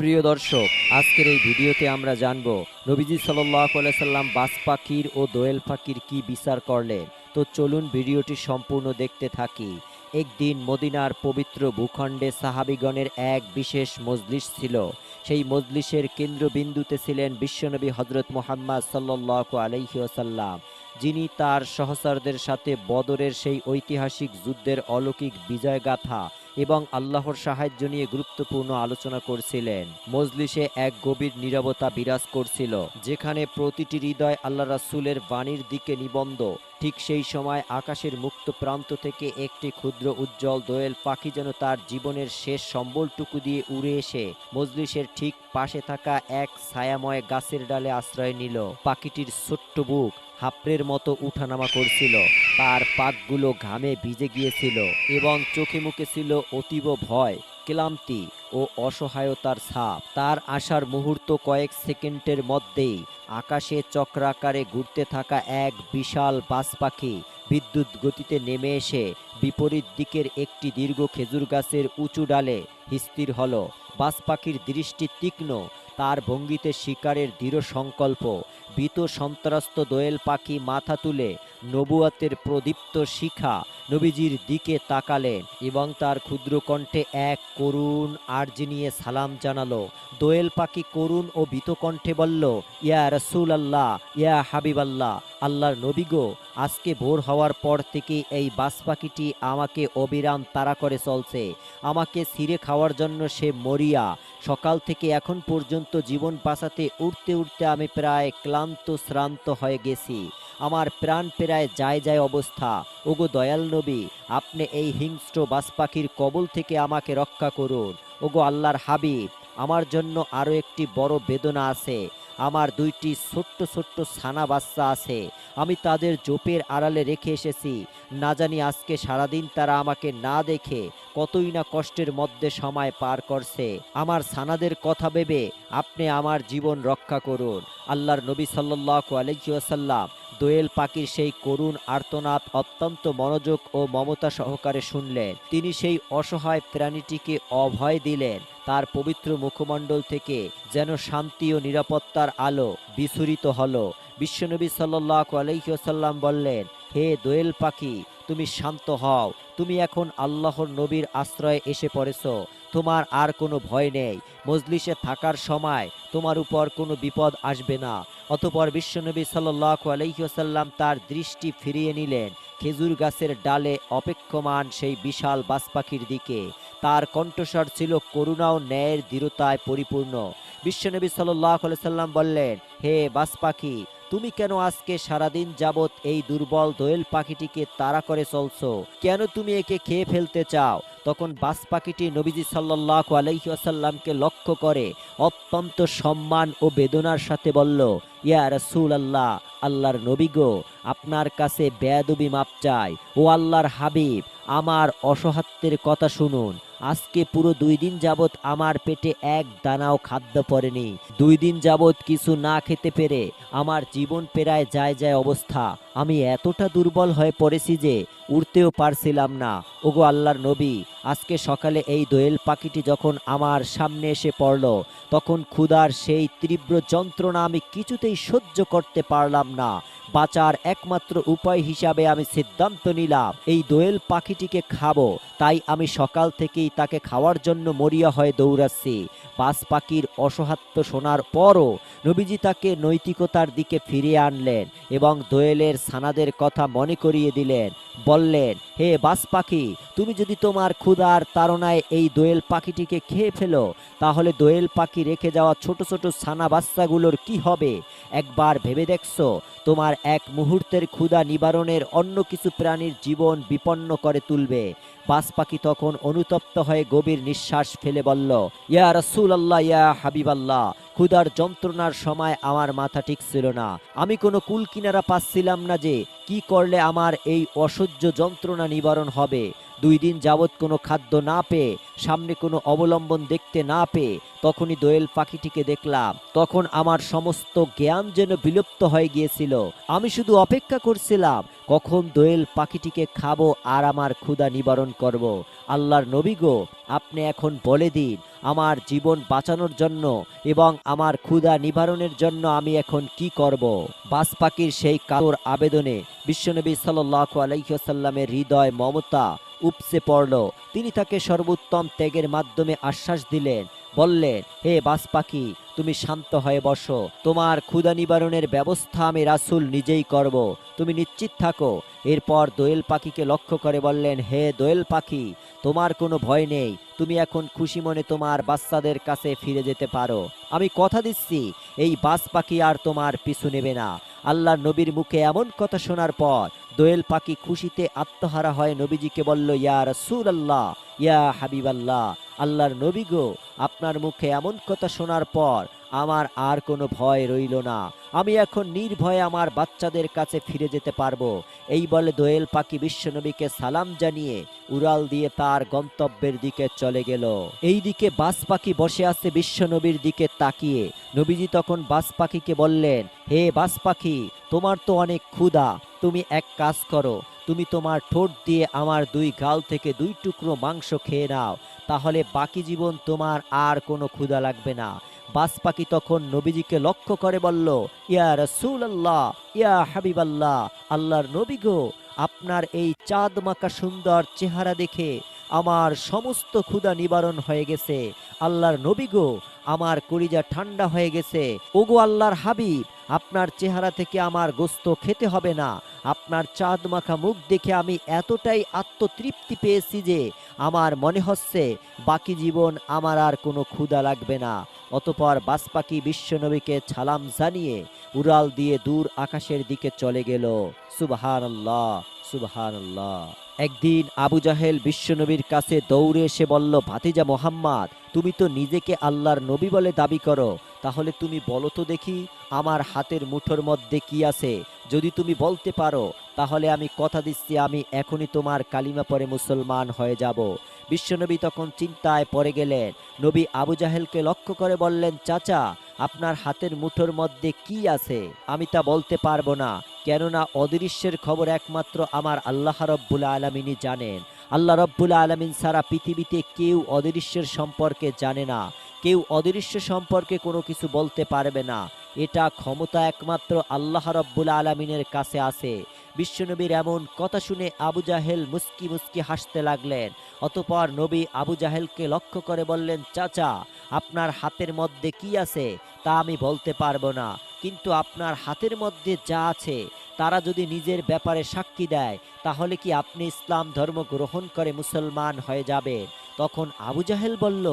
প্রিয় দর্শক, আজকের এই ভিডিওতে আমরা জানব, নবীজি সাল্লাহ সাল্লাম বাস পাখির ও দোয়েল পাখির কি বিচার করলেন। তো চলুন ভিডিওটি সম্পূর্ণ দেখতে থাকি। একদিন মদিনার পবিত্র ভূখণ্ডে সাহাবিগণের এক বিশেষ মজলিস ছিল। সেই মজলিসের কেন্দ্রবিন্দুতে ছিলেন বিশ্বনবী হজরত মোহাম্মদ সাল্লাহ আলহিউসাল্লাম যিনি তার সহচরদের সাথে বদরের সেই ঐতিহাসিক যুদ্ধের অলৌকিক বিজয় গাথা এবং আল্লাহর সাহায্য নিয়ে গুরুত্বপূর্ণ আলোচনা করছিলেন। মজলিসে এক গভীর নিরবতা বিরাজ করছিল, যেখানে প্রতিটি হৃদয় আল্লাহ রাসুলের বাণীর দিকে নিবন্ধ ঠিক সেই সময় আকাশের মুক্ত প্রান্ত থেকে একটি ক্ষুদ্র উজ্জ্বল দোয়েল পাখি যেন তার জীবনের শেষ সম্বলটুকু দিয়ে উড়ে এসে মজলিসের ঠিক পাশে থাকা এক ছায়াময় গাছের ডালে আশ্রয় নিল। পাখিটির ছোট্ট বুক হাপড়ের মতো উঠানামা করছিল। তার পাকগুলো ঘামে ভিজে গিয়েছিল এবং চোখে মুখে ছিল অতীব ভয়, ক্লান্তি। ও অসহায়তার ছাপ। তার আসার মুহূর্ত কয়েক সেকেন্ডের মধ্যেই আকাশে চক্রাকারে ঘুরতে থাকা এক বিশাল বাস পাখি বিদ্যুৎ গতিতে নেমে এসে বিপরীত দিকের একটি দীর্ঘ খেজুর গাছের উঁচু ডালে স্থির হল। বাস পাখির দৃষ্টি তীক্ষ্ণ, তার ভঙ্গিতে শিকারের দৃঢ় সংকল্প, ভীত সন্ত্রাস্ত দোয়েল পাখি মাথা তুলে নবুয়াতের প্রদীপ্ত শিখা নবীজির দিকে তাকালেন এবং তার ক্ষুদ্র কণ্ঠে এক করুণ আর্জি নিয়ে সালাম জানালো। দোয়েল পাখি করুণ ও ভীত কণ্ঠে বলল, ইয়া রসুল আল্লাহ ইয়া হাবিব আল্লাহ আল্লাহর নবী গো, আজকে ভোর হওয়ার পর থেকে এই বাস পাখিটি আমাকে অবিরাম তাড়া করে চলছে। আমাকে ছিঁড়ে খাওয়ার জন্য সে মরিয়া। সকাল থেকে এখন পর্যন্ত জীবন বাঁচাতে উঠতে উঠতে আমি প্রায় ক্লান্ত শ্রান্ত হয়ে গেছি। আমার প্রাণ প্রায় যায় যায় অবস্থা। ওগো দয়াল নবী, আপনি এই হিংস্র বাস পাখির কবল থেকে আমাকে রক্ষা করুন। ওগো আল্লাহর হাবিব, আমার জন্য আরও একটি বড় বেদনা আছে। আমার দুইটি ছোট্ট ছোট্ট ছানা বাচ্চা আছে। আমি তাদের জোপের আড়ালে রেখে এসেছি। না জানি আজকে সারাদিন তারা আমাকে না দেখে কতই না কষ্টের মধ্যে সময় পার করছে। আমার ছানাদের কথা ভেবে আপনি আমার জীবন রক্ষা করুন। আল্লাহর নবী সাল্লাহ আলহিউসাল্লাম দোয়েল পাখির সেই করুণ আর্তনাদ অত্যন্ত মনোযোগ ও মমতা সহকারে শুনলেন। তিনি সেই অসহায় প্রাণীটিকে অভয় দিলেন। তার পবিত্র মুখমণ্ডল থেকে যেন শান্তি ও নিরাপত্তার আলো বিস্ফুরিত হলো। বিশ্বনবী সাল্লাহ আলহিউসাল্লাম বললেন, হে দোয়েল পাখি, তুমি শান্ত হও। তুমি এখন আল্লাহর নবীর আশ্রয়ে এসে পড়েছ। তোমার আর কোনো ভয় নেই। মজলিসে থাকার সময় তোমার উপর কোনো বিপদ আসবে না। অতপর বিশ্বনবী সাল্লাহ আলহিউসাল্লাম তার দৃষ্টি ফিরিয়ে নিলেন। খেজুর গাছের ডালে অপেক্ষমান সেই বিশাল বাস পাখির দিকে। তার কণ্ঠস্বর ছিল করুণা ও ন্যায়ের দৃঢ়তায় পরিপূর্ণ। বিশ্বনবী সাল্লাহ সাল্লাম বললেন, হে বাস পাখি তুমি কেন আজকে সারাদিন যাবৎ এই দুর্বল দোয়েল পাখিটিকে তাড়া করে চলছো? কেন তুমি একে খেয়ে ফেলতে চাও? তখন বাস পাখিটি নবীজি সাল্লাহ আলহিহাসাল্লামকে লক্ষ্য করে অত্যন্ত সম্মান ও বেদনার সাথে বলল, ইয়া রসুল আল্লাহ আল্লাহর নবী গো, আপনার কাছে বেয়াদবি মাপ চাই। ও আল্লাহর হাবিব, আমার অসহাত্যের কথা শুনুন। আজকে পুরো দুই দিন যাবৎ আমার পেটে এক দানাও খাদ্য পড়েনি। দুই দিন যাবৎ কিছু না খেতে পেরে আমার জীবন পেরায় যায় যায় অবস্থা। আমি এতটা দুর্বল হয়ে পড়েছি যে উড়তেও পারছিলাম না। ওগো আল্লাহর নবী, আজকে সকালে এই দোয়েল পাখিটি যখন আমার সামনে এসে পড়ল, তখন ক্ষুধার সেই তীব্র যন্ত্রণা আমি কিছুতেই সহ্য করতে পারলাম না। বাঁচার একমাত্র উপায় হিসাবে আমি সিদ্ধান্ত নিলাম, এই দোয়েল পাখিটিকে খাব। তাই আমি সকাল থেকেই তাকে খাওয়ার জন্য মরিয়া হয়ে দৌড়াচ্ছি। পাঁচ পাখির অসহাত্য শোনার পরও নবীজি তাকে নৈতিকতার দিকে ফিরিয়ে আনলেন এবং দোয়েলের সানাদের কথা মনে করিয়ে দিলেন। বললেন হে বাস পাখি, তুমি যদি তোমার ক্ষুধার তাড়নায় এই দোয়েল পাখিটিকে খেয়ে ফেলো, তাহলে দোয়েল পাখি রেখে যাওয়া ছোট ছোট ছানা বাচ্চাগুলোর কি হবে? একবার ভেবে দেখছ, তোমার এক মুহূর্তের ক্ষুধা নিবারণের অন্য কিছু প্রাণীর জীবন বিপন্ন করে তুলবে। বাস পাখি তখন অনুতপ্ত হয়ে গভীর নিঃশ্বাস ফেলে বলল, ইয়া রসুল আল্লাহ ইয়া হাবিব আল্লাহ ক্ষুধার যন্ত্রণার সময় আমার মাথা ঠিক ছিল না। আমি কোনো কুল কিনারা পাচ্ছিলাম না যে কি করলে আমার এই অসহ্য যন্ত্রণা নিবারণ হবে। দুই দিন যাবৎ কোনো খাদ্য না পেয়ে, সামনে কোনো অবলম্বন দেখতে না পেয়ে তখনই দোয়েল পাখিটিকে দেখলাম তখন আমার সমস্ত জ্ঞান যেন বিলুপ্ত হয়ে গিয়েছিল আমি শুধু অপেক্ষা করছিলাম, কখন দোয়েল পাখিটিকে খাব আর আমার ক্ষুধা নিবারণ করব। আল্লাহর নবী গো, আপনি এখন বলে দিন, আমার জীবন বাঁচানোর জন্য এবং আমার ক্ষুধা নিবারণের জন্য আমি এখন কি করব। বাস পাখির সেই কাতর আবেদনে বিশ্বনবী সাল্লাহ আলাইসাল্লামের হৃদয় মমতা উপসে পড়ল তিনি তাকে সর্বোত্তম ত্যাগের মাধ্যমে আশ্বাস দিলেন বললেন হে বাস পাখি তুমি শান্ত হয়ে বসো। তোমার ক্ষুধা নিবারণের ব্যবস্থা আমি রাসুল নিজেই করব। তুমি নিশ্চিত থাকো। এরপর দোয়েল পাখিকে লক্ষ্য করে বললেন, হে দোয়েল পাখি, তোমার কোনো ভয় নেই। তুমি এখন খুশি মনে তোমার বাচ্চাদের কাছে ফিরে যেতে পারো। আমি কথা দিচ্ছি, এই বাস পাখি আর তোমার পিছু নেবে না। আল্লাহ নবীর মুখে এমন কথা শোনার পর দোয়েল পাখি খুশিতে আত্মহারা হয় নবীজিকে বলল, ইয়া রসুল আল্লাহ ইয়া হাবিব আল্লাহ আল্লাহর নবী গো, আপনার মুখে এমন কথা শোনার পর আমার আর কোনো ভয় রইল না। আমি এখন নির্ভয়ে আমার বাচ্চাদের কাছে ফিরে যেতে পারব। এই বলে দোয়েল পাখি বিশ্বনবীকে সালাম জানিয়ে উড়াল দিয়ে তার গন্তব্যের দিকে চলে গেল। এই দিকে বাস পাখি বসে আছে বিশ্বনবীর দিকে তাকিয়ে। নবীজি তখন বাস পাখিকে বললেন, হে বাস পাখি, তোমার তো অনেক ক্ষুধা। তুমি এক কাজ করো, তুমি তোমার ঠোঁট দিয়ে আমার দুই গাল থেকে দুই টুকরো মাংস খেয়ে নাও। তাহলে বাকি জীবন তোমার আর কোনো ক্ষুধা লাগবে না। বাস পাখি তখন নবীজিকে লক্ষ্য করে বলল, ইয়া রসুল আল্লাহ ইয়া হাবিব আল্লাহ আল্লাহর নবী গো, আপনার এই চাঁদ মাকা সুন্দর চেহারা দেখে আমার সমস্ত ক্ষুধা নিবারণ হয়ে গেছে। আল্লাহর নবী গো, আমার কলিজা ঠান্ডা হয়ে গেছে। ওগো আল্লাহর হাবিব, আপনার চেহারা থেকে আমার গোস্ত খেতে হবে না। আপনার চাঁদ মাখা মুখ দেখে আমি এতটাই আত্মতৃপ্তি পেয়েছি যে আমার মনে হচ্ছে বাকি জীবন আমার আর কোনো ক্ষুধা লাগবে না। অতপর বাসপাখি বিশ্বনবীকে ছালাম জানিয়ে উড়াল দিয়ে দূর আকাশের দিকে চলে গেল। সুবহান আল্লাহ একদিন আবু জাহেল বিশ্বনবীর কাছে দৌড়ে এসে বলল, ভাতিজা মোহাম্মদ, তুমি তো নিজেকে আল্লাহর নবী বলে দাবি করো। তাহলে তুমি বলো তো দেখি, আমার হাতের মুঠোর মধ্যে কি আছে? যদি তুমি বলতে পারো, তাহলে আমি কথা দিচ্ছি, আমি এখনই তোমার কালিমা পরে মুসলমান হয়ে যাব। বিশ্বনবী তখন চিন্তায় পড়ে গেলেন। নবী আবু জাহেলকে লক্ষ্য করে বললেন, চাচা, আপনার হাতের মুঠোর মধ্যে কি আছে? আমি তা বলতে পারব না। কেননা অদৃশ্যের খবর একমাত্র আমার আল্লাহ রব্বুল আলমিনই জানেন। আল্লাহ রব্বুল আলমিন সারা পৃথিবীতে কেউ অদৃশ্যের সম্পর্কে জানে না। কেউ অদৃশ্য সম্পর্কে কোনো কিছু বলতে পারবে না। এটা ক্ষমতা একমাত্র আল্লাহ রব্বুল আলমিনের কাছে আছে। বিশ্বনবীর এমন কথা শুনে আবু জাহেল মুস্কি মুস্কি হাসতে লাগলেন। অতপর নবী আবু জাহেলকে লক্ষ্য করে বললেন, চাচা, আপনার হাতের মধ্যে কি আছে? তা আমি বলতে পারব না। কিন্তু আপনার হাতের মধ্যে যা আছে, তারা যদি নিজের ব্যাপারে সাক্ষী দেয়, তাহলে কি আপনি ইসলাম ধর্ম গ্রহণ করে মুসলমান হয়ে যাবে তখন আবু জাহেল বলল,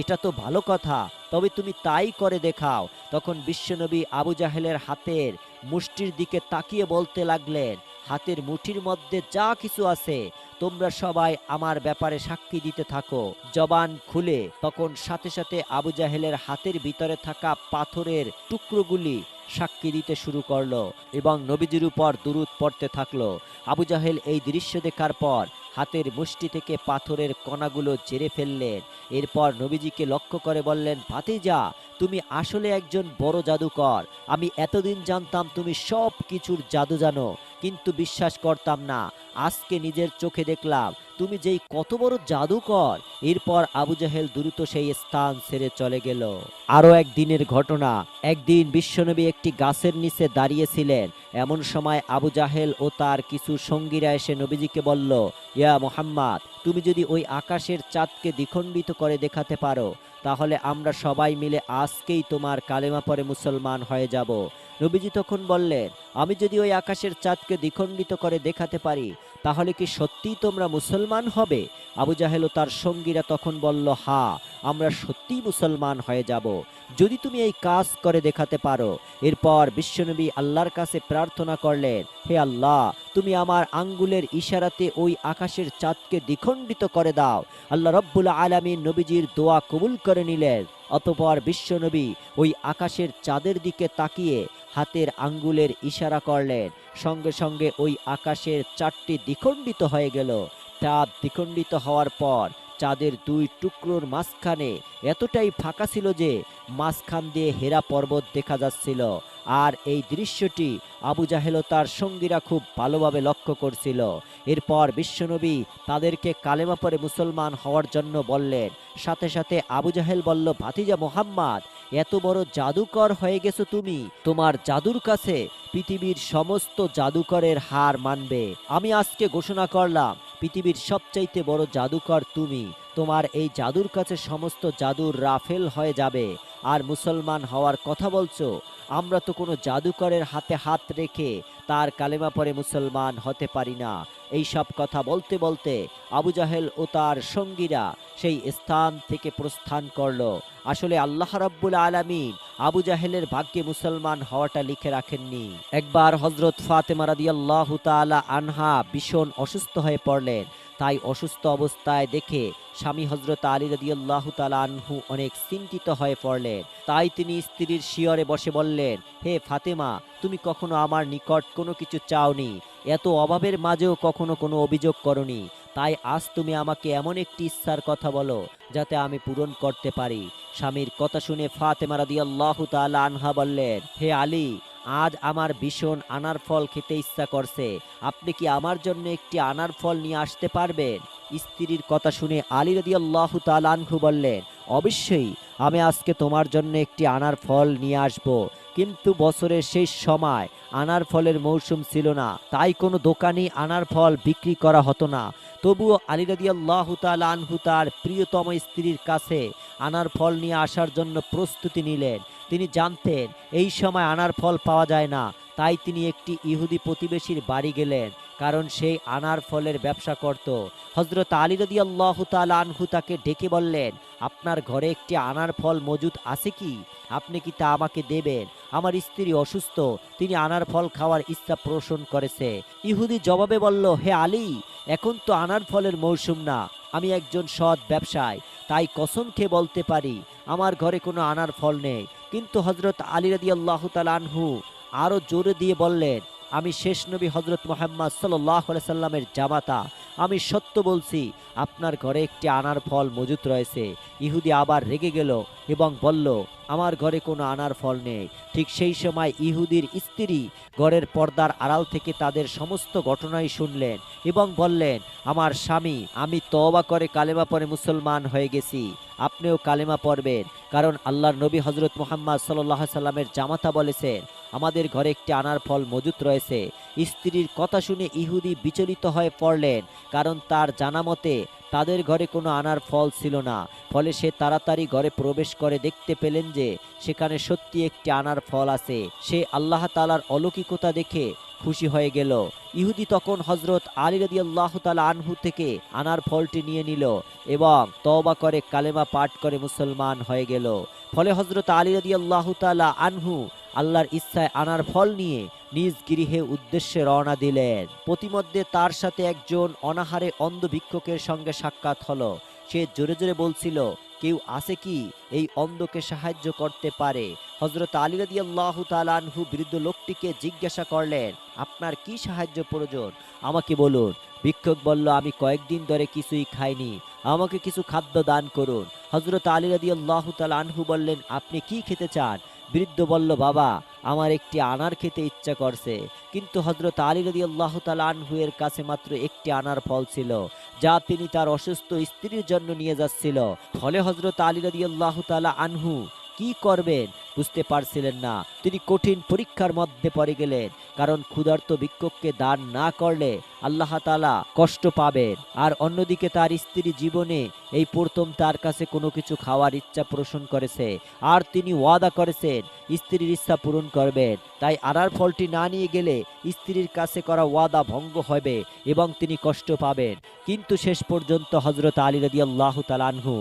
এটা তো ভালো কথা, তবে তুমি তাই করে দেখাও। তখন বিশ্বনবী আবু জাহেলের হাতের মুষ্টির দিকে তাকিয়ে বলতে লাগলেন, হাতের মুঠির মধ্যে যা কিছু আছে তোমরা সবাই আমার ব্যাপারে সাক্ষী দিতে থাকো। জবান খুলে, তখন সাথে সাথে আবু জাহেলের হাতের ভিতরে থাকা পাথরের টুকরোগুলি সাক্ষী দিতে শুরু করল এবং নবীজির উপর দুরুদ পড়তে থাকল। আবু জাহেল এই দৃশ্য দেখার পর হাতের মুষ্টি থেকে পাথরের কণাগুলো জেরে ফেললেন। এরপর নবীজিকে লক্ষ্য করে বললেন, ভাতিজা, তুমি আসলে একজন বড় জাদুকর। আমি এতদিন জানতাম তুমি সব কিছুর জাদু জানো। কিন্তু বিশ্বাস করতাম না, আজকে নিজের চোখে দেখলাম তুমি যেই কত বড় জাদুকর, এরপর আবু জাহেল দ্রুত সেই স্থান ছেড়ে চলে গেল। আরও একদিনের ঘটনা, একদিন বিশ্বনবী একটি গাছের নিচে দাঁড়িয়েছিলেন। এমন সময় আবু জাহেল ও তার কিছু সঙ্গীরা এসে নবীজিকে বলল, ইয়া মোহাম্মদ, তুমি যদি ওই আকাশের চাঁদকে দ্বিখণ্ডিত করে দেখাতে পারো, তাহলে আমরা সবাই মিলে আজকেই তোমার কালেমা পরে মুসলমান হয়ে যাব। নবীজি তখন বললেন, আমি যদি ওই আকাশের চাঁদকে দ্বিখণ্ডিত করে দেখাতে পারি তাহলে কি সত্যিই তোমরা মুসলমান হবে? আবু জাহেল তার সঙ্গীরা তখন বলল, হা, আমরা সত্যিই মুসলমান হয়ে যাব। যদি তুমি এই কাজ করে দেখাতে পারো, এরপর বিশ্বনবী আল্লাহর কাছে প্রার্থনা করলেন, হে আল্লাহ, তুমি আমার আঙ্গুলের ইশারাতে ওই আকাশের চাঁদকে দ্বিখণ্ডিত করে দাও। আল্লাহ রব্বুল আলমী নবীজির দোয়া কবুল করে নিলেন। অতপর বিশ্বনবী ওই আকাশের চাঁদের দিকে তাকিয়ে হাতের আঙ্গুলের ইশারা করলেন। সঙ্গে সঙ্গে ওই আকাশের চারটি দ্বিখণ্ডিত হয়ে গেল। চাঁদ দ্বিখণ্ডিত হওয়ার পর চাঁদের দুই টুকরোর মাঝখানে এতটাই ফাঁকা ছিল যে মাঝখান দিয়ে হেরা পর্বত দেখা যাচ্ছিল। আর এই দৃশ্যটি আবু জাহেল তার সঙ্গীরা খুব ভালোভাবে লক্ষ্য করছিল। এরপর বিশ্বনবী তাদেরকে কালেমা পরে মুসলমান হওয়ার জন্য বললেন। সাথে সাথে আবু জাহেল বলল, ভাতিজা মোহাম্মদ এত বড় জাদুকর হয়ে গেছো তুমি। তোমার জাদুর কাছে পৃথিবীর সমস্ত জাদুকরের হার মানবে। আমি আজকে ঘোষণা করলাম, পৃথিবীর সবচাইতে বড় জাদুকর তুমি। তোমার এই জাদুর কাছে সমস্ত জাদুর রাফেল হয়ে যাবে। আর মুসলমান হওয়ার কথা বলছো? আমরা তো কোনো জাদুকরের হাতে হাত রেখে তার কালেমা পরে মুসলমান হতে পারি না। এই সব কথা বলতে বলতে আবু জাহেল ও তার সঙ্গীরা সেই স্থান থেকে প্রস্থান করল। আসলে আল্লাহ রাব্বুল আলামিন আবু জাহেলের ভাগ্যে মুসলমান হওয়াটা লিখে রাখেননি। একবার হজরত ফাতেমা রাদিয়াল্লাহু তাআলা আনহা ভীষণ অসুস্থ হয়ে পড়লেন। তাই অসুস্থ অবস্থায় দেখে স্বামী হজরত আলী রাদিয়াল্লাহু আনহু অনেক চিন্তিত হয়ে পড়লেন। তাই তিনি স্ত্রীর শিয়রে বসে বললেন, হে ফাতেমা, তুমি কখনো আমার নিকট কোনো কিছু চাওনি। এত অভাবের মাঝেও কখনো কোনো অভিযোগ করনি। তাই আজ তুমি আমাকে এমন একটি ইচ্ছার কথা বলো, যাতে আমি পূরণ করতে পারি। স্বামীর কথা শুনে ফাতেমা রাদিয়াল্লাহু তাআলা আনহা বললেন, হে আলী, আজ আমার ভীষণ আনার ফল খেতে ইচ্ছা করছে। আপনি কি আমার জন্য একটি আনার ফল নিয়ে আসতে পারবেন? স্ত্রীর কথা শুনে আলী রাদিয়াল্লাহু তাআলা আনহু বললেন, অবশ্যই আমি আজকে তোমার জন্য একটি আনার ফল নিয়ে আসব। কিন্তু বছরের শেষ সময় আনার ফলের মৌসুম ছিল না, তাই কোনো দোকানে আনার ফল বিক্রি করা হতো না। তবুও আলী রাদিয়াল্লাহু আনহু তার প্রিয়তম স্ত্রীর কাছে আনার ফল নিয়ে আসার জন্য প্রস্তুতি নিলেন। তিনি জানতেন, এই সময় আনার ফল পাওয়া যায় না, তাই তিনি একটি ইহুদি প্রতিবেশীর বাড়ি গেলেন। কারণ সেই আনার ফলের ব্যবসা করত। হজরত আলী রদি আল্লাহ আনহু তাকে ডেকে বললেন, আপনার ঘরে একটি আনার ফল মজুদ আছে কি? আপনি কি তা আমাকে দেবেন? আমার স্ত্রী অসুস্থ, তিনি আনার ফল খাওয়ার ইচ্ছা পোষণ করেছে। ইহুদি জবাবে বলল, হে আলী, এখন তো আনার ফলের মৌসুম না, আমি একজন সৎ ব্যবসায়, তাই কসম খেয়ে বলতে পারি, আমার ঘরে কোনো আনার ফল নেই। কিন্তু হজরত আলী রাদি আল্লাহ আনহু আরও জোরে দিয়ে বললেন আমি শেষ নবী হজরত মোহাম্মদ সাল্লাহ সাল্লামের জামাতা। আমি সত্য বলছি, আপনার ঘরে একটি আনার ফল মজুত রয়েছে। ইহুদি আবার রেগে গেল এবং বলল আমার ঘরে কোনো আনার ফল নেই। ঠিক সেই সময় ইহুদির স্ত্রী ঘরের পর্দার আড়াল থেকে তাদের সমস্ত ঘটনাই শুনলেন এবং বললেন, আমার স্বামী, আমি তওবা করে কালেমা পরে মুসলমান হয়ে গেছি। আপনিও কালেমা পড়বেন। কারণ আল্লাহর নবী হজরত মোহাম্মদ সাল্লাহ সাল্লামের জামাতা বলেছেন, আমাদের ঘরে একটি আনার ফল মজুত রয়েছে। স্ত্রীর কথা শুনে ইহুদি বিচলিত হয়ে পড়লেন, কারণ তার জানা মতে তাদের ঘরে কোনো আনার ফল ছিল না। ফলে সে তাড়াতাড়ি ঘরে প্রবেশ করে দেখতে পেলেন যে, সেখানে সত্যি একটি আনার ফল আছে। সে আল্লাহ তালার অলৌকিকতা দেখে খুশি হয়ে গেল। ইহুদি তখন হজরত আলী রাদি আল্লাহ তালা আনহু থেকে আনার ফলটি নিয়ে নিল এবং তওবা করে কালেমা পাঠ করে মুসলমান হয়ে গেল। ফলে হজরত আলী রাদি আল্লাহ তালা আনহু আল্লাহর ইচ্ছায় আনার ফল নিয়ে নিজ গৃহে উদ্দেশ্যে রওনা দিলেন। প্রতিমধ্যে তার সাথে একজন অনাহারে অন্ধ ভিক্ষুকের সঙ্গে সাক্ষাৎ হলো। সে জোরে জোরে বলছিল, কেউ আছে কি? এই অন্ধকে সাহায্য করতে পারে। হজরত আলী রাদি তালানহু বৃদ্ধ লোকটিকে জিজ্ঞাসা করলেন, আপনার কি সাহায্য প্রয়োজন? আমাকে বলুন। ভিক্ষক বলল, আমি কয়েকদিন ধরে কিছুই খাইনি। আমাকে কিছু খাদ্য দান করুন। হজরত আলী রাদি আল্লাহ আনহু বললেন, আপনি কি খেতে চান? বৃদ্ধ বলল, বাবা, আমার একটি আনার খেতে ইচ্ছা করছে। কিন্তু হজরত আলী রদি আল্লাহ আনহু এর কাছে মাত্র একটি আনার ফল ছিল, যা তিনি তার অসুস্থ স্ত্রীর জন্য নিয়ে যাচ্ছিল। ফলে হজরত আলী রদি আল্লাহ তালা আনহু কি করবেন? বুঝতে পারছিলেন না। তিনি কঠিন পরীক্ষার মধ্যে পড়ে গেলেন, কারণ ক্ষুধার্ত ভিক্ষুককে দান না করলে আল্লাহ তালা কষ্ট পাবেন। আর অন্যদিকে তার স্ত্রী জীবনে এই প্রথম তার কাছে কোনো কিছু খাওয়ার ইচ্ছা পোষণ করেছে। আর তিনি ওয়াদা করেছেন, স্ত্রীর ইচ্ছা পূরণ করবেন। তাই আনার ফলটি না নিয়ে গেলে স্ত্রীর কাছে করা ওয়াদা ভঙ্গ হবে এবং তিনি কষ্ট পাবেন। কিন্তু শেষ পর্যন্ত হজরত আলী রদি আল্লাহ তালানহু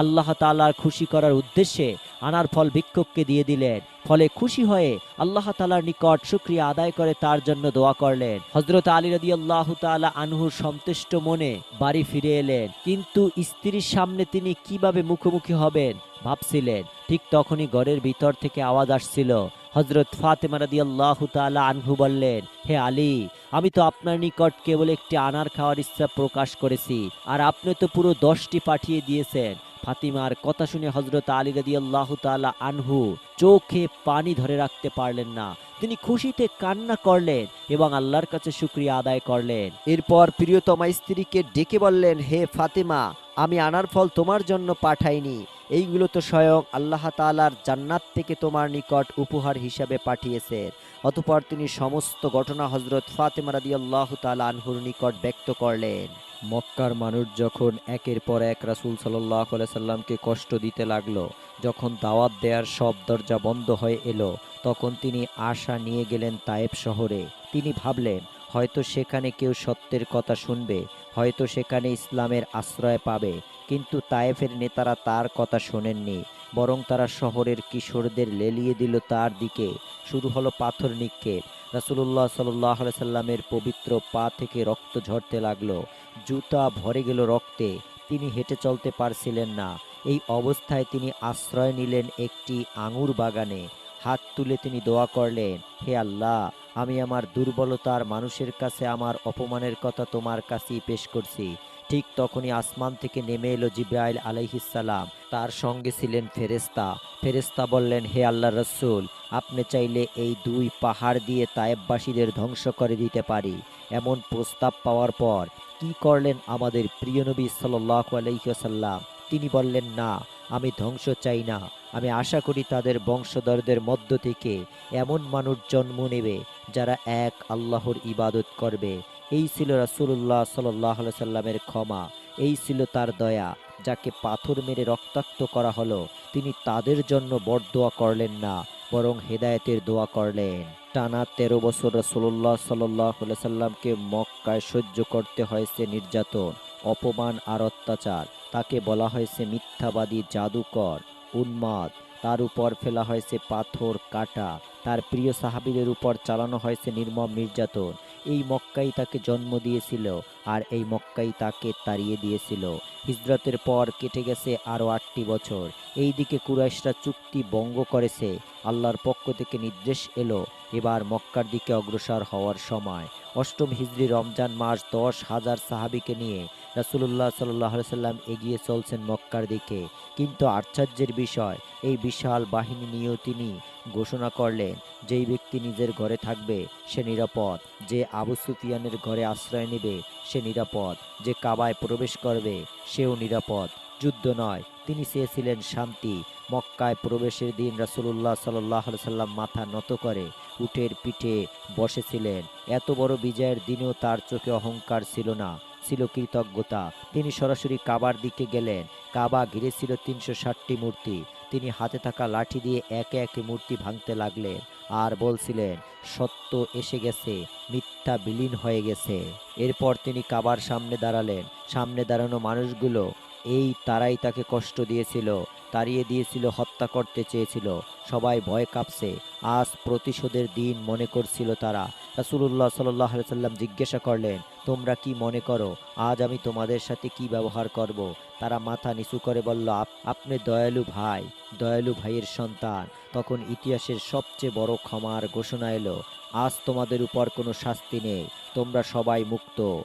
আল্লাহ তালার খুশি করার উদ্দেশ্যে আনার ফল ভিক্ষুককে দিয়ে দিলেন। ফলে খুশি হয়ে আল্লাহ তালার নিকট শুক্রিয়া আদায় করে তার জন্য দোয়া করলেন। হজরত আলী রদি আল্লাহ তালা আনহুর সন্তুষ্ট মনে বাড়ি ফিরে এলেন। কিন্তু স্ত্রীর সামনে তিনি কীভাবে মুখোমুখি হবেন ভাবছিলেন। ঠিক তখনই ঘরের ভিতর থেকে আওয়াজ আসছিল। হজরত ফাতেমা রাদিয়াল্লাহু তাআলা আনহু বললেন, হে আলী, আমি তো আপনার নিকট কেবল একটি আনার খাওয়ার ইচ্ছা প্রকাশ করেছি। আর আপনি তো পুরো দশটি পাঠিয়ে দিয়েছেন। ফাতিমার কথা শুনে হজরত আলী রাদিয়াল্লাহু তাআলা আনহু চোখে পানি ধরে রাখতে পারলেন না। তিনি খুশিতে কান্না করলেন এবং আল্লাহর কাছে শুক্রিয়া আদায় করলেন। এরপর প্রিয়তমা স্ত্রীকে ডেকে বললেন, হে ফাতেমা, আমি আনার ফল তোমার জন্য পাঠাইনি। এইগুলো তো স্বয়ং আল্লাহ তাআলার জান্নাত থেকে তোমার নিকট উপহার হিসাবে পাঠিয়েছেন। অতপর তিনি সমস্ত ঘটনা হজরত ফাতেমা রাদিয়াল্লাহু তাআলা আনহুর নিকট ব্যক্ত করলেন। মক্কার মানুষ যখন একের পর এক রাসুল আলাইহি সাল্লামকে কষ্ট দিতে লাগল, যখন দাওয়াত দেওয়ার সব দরজা বন্ধ হয়ে এলো, তখন তিনি আশা নিয়ে গেলেন তায়েব শহরে। তিনি ভাবলেন, হয়তো সেখানে কেউ সত্যের কথা শুনবে, হয়তো সেখানে ইসলামের আশ্রয় পাবে, কিন্তু তায়েফের নেতারা তার কথা শোনেননি। বরং তারা শহরের কিশোরদের লেলিয়ে দিল তার দিকে। শুরু হলো পাথর নিক্ষেপ। রাসুলুল্লাহ সাল্লাহ সাল্লামের পবিত্র পা থেকে রক্ত ঝরতে লাগল। জুতা ভরে গেল রক্তে। তিনি হেঁটে চলতে পারছিলেন না। এই অবস্থায় তিনি আশ্রয় নিলেন একটি আঙুর বাগানে। হাত তুলে তিনি দোয়া করলেন, হে আল্লাহ, আমি আমার দুর্বলতার মানুষের কাছে আমার অপমানের কথা তোমার কাছেই পেশ করছি। ঠিক তখনই আসমান থেকে নেমে এলো জিব্রাইল আলাইহিসাল্লাম তার সঙ্গে ছিলেন ফেরেস্তা ফেরেস্তা বললেন, হে আল্লাহ রসুল, আপনি চাইলে এই দুই পাহাড় দিয়ে তায়েববাসীদের ধ্বংস করে দিতে পারি। এমন প্রস্তাব পাওয়ার পর কি করলেন আমাদের প্রিয় নবী সাল্লাহ তিনি বললেন, না, আমি ধ্বংস চাই না। আমি আশা করি তাদের বংশধরদের মধ্য থেকে এমন মানুষ জন্ম নেবে যারা এক আল্লাহর ইবাদত করবে। এই ছিল রাসুল্লাহ সাল্লাহ সাল্লামের ক্ষমা। এই ছিল তার দয়া, যাকে পাথর মেরে রক্তাক্ত করা হলো। তিনি তাদের জন্য বরদোয়া করলেন না, বরং হেদায়েতের দোয়া করলেন। টানা তেরো বছর রসুল্লাহ সাল্লাহ সাল্লামকে মক্কায় সহ্য করতে হয়েছে নির্যাতন, অপমান আর অত্যাচার। তাকে বলা হয়েছে মিথ্যাবাদী জাদুকর, উন্মাদ। তার উপর ফেলা হয়েছে পাথর, কাটা। তার প্রিয় সাহাবিদের উপর চালানো হয়েছে নির্মম নির্যাতন। এই মক্কাই তাকে জন্ম দিয়েছিল আর এই মক্কাই তাকে তাড়িয়ে দিয়েছিল। হিজরতের পর কেটে গেছে আরও আটটি বছর। এই দিকে কুরাইশরা চুক্তি বঙ্গ করেছে। আল্লাহর পক্ষ থেকে নির্দেশ এলো, এবার মক্কার দিকে অগ্রসর হওয়ার সময়। অষ্টম হিজরি রমজান মাস দশ হাজার সাহাবিকে নিয়ে রাসুলুল্লাহ সাল্লাম এগিয়ে চলছেন মক্কার দিকে। কিন্তু আশ্চর্যের বিষয়, এই বিশাল বাহিনী নিয়েও তিনি ঘোষণা করলেন, যেই ব্যক্তি নিজের ঘরে থাকবে, সে নিরাপদ। যে আবু সুফিয়ানের ঘরে আশ্রয় নেবে, সে নিরাপদ। যে কাবায় প্রবেশ করবে, সেও নিরাপদ। যুদ্ধ নয়, তিনি চেয়েছিলেন শান্তি। মক্কায় প্রবেশের দিন রাসুলুল্লাহ সাল্লাহ সাল্লাম মাথা নত করে, উটের পিঠে বসেছিলেন। এত বড় বিজয়ের দিনেও তার চোখে অহংকার ছিল না, ছিল কৃতজ্ঞতা। তিনি সরাসরি কাবার দিকে গেলেন। কাবা ঘিরে ছিল তিনশো ষাটটি মূর্তি। তিনি হাতে থাকা লাঠি দিয়ে একে একে মূর্তি ভাঙতে লাগলেন আর বলছিলেন, সত্য এসে গেছে, মিথ্যা বিলীন হয়ে গেছে। এরপর তিনি কাবার সামনে দাঁড়ালেন। সামনে দাঁড়ানো মানুষগুলো, এই তারাই তাকে কষ্ট দিয়েছিল। তাড়িয়ে দিয়েছিল, হত্যা করতে চেয়েছিল। সবাই ভয় কাঁপছে। আজ প্রতিশোধের দিন মনে করছিল তারা। রাসুলুল্লাহ সাল্লাহ সাল্লাম জিজ্ঞাসা করলেন, তোমরা কি মনে করো, আজ আমি তোমাদের সাথে কি ব্যবহার করব। তারা মাথা নিচু করে বলল, "আপ- আপনি দয়ালু ভাই, দয়ালু ভাইয়ের সন্তান। তখন ইতিহাসের সবচেয়ে বড় ক্ষমার ঘোষণা এলো, আজ তোমাদের উপর কোনো শাস্তি নেই, তোমরা সবাই মুক্ত।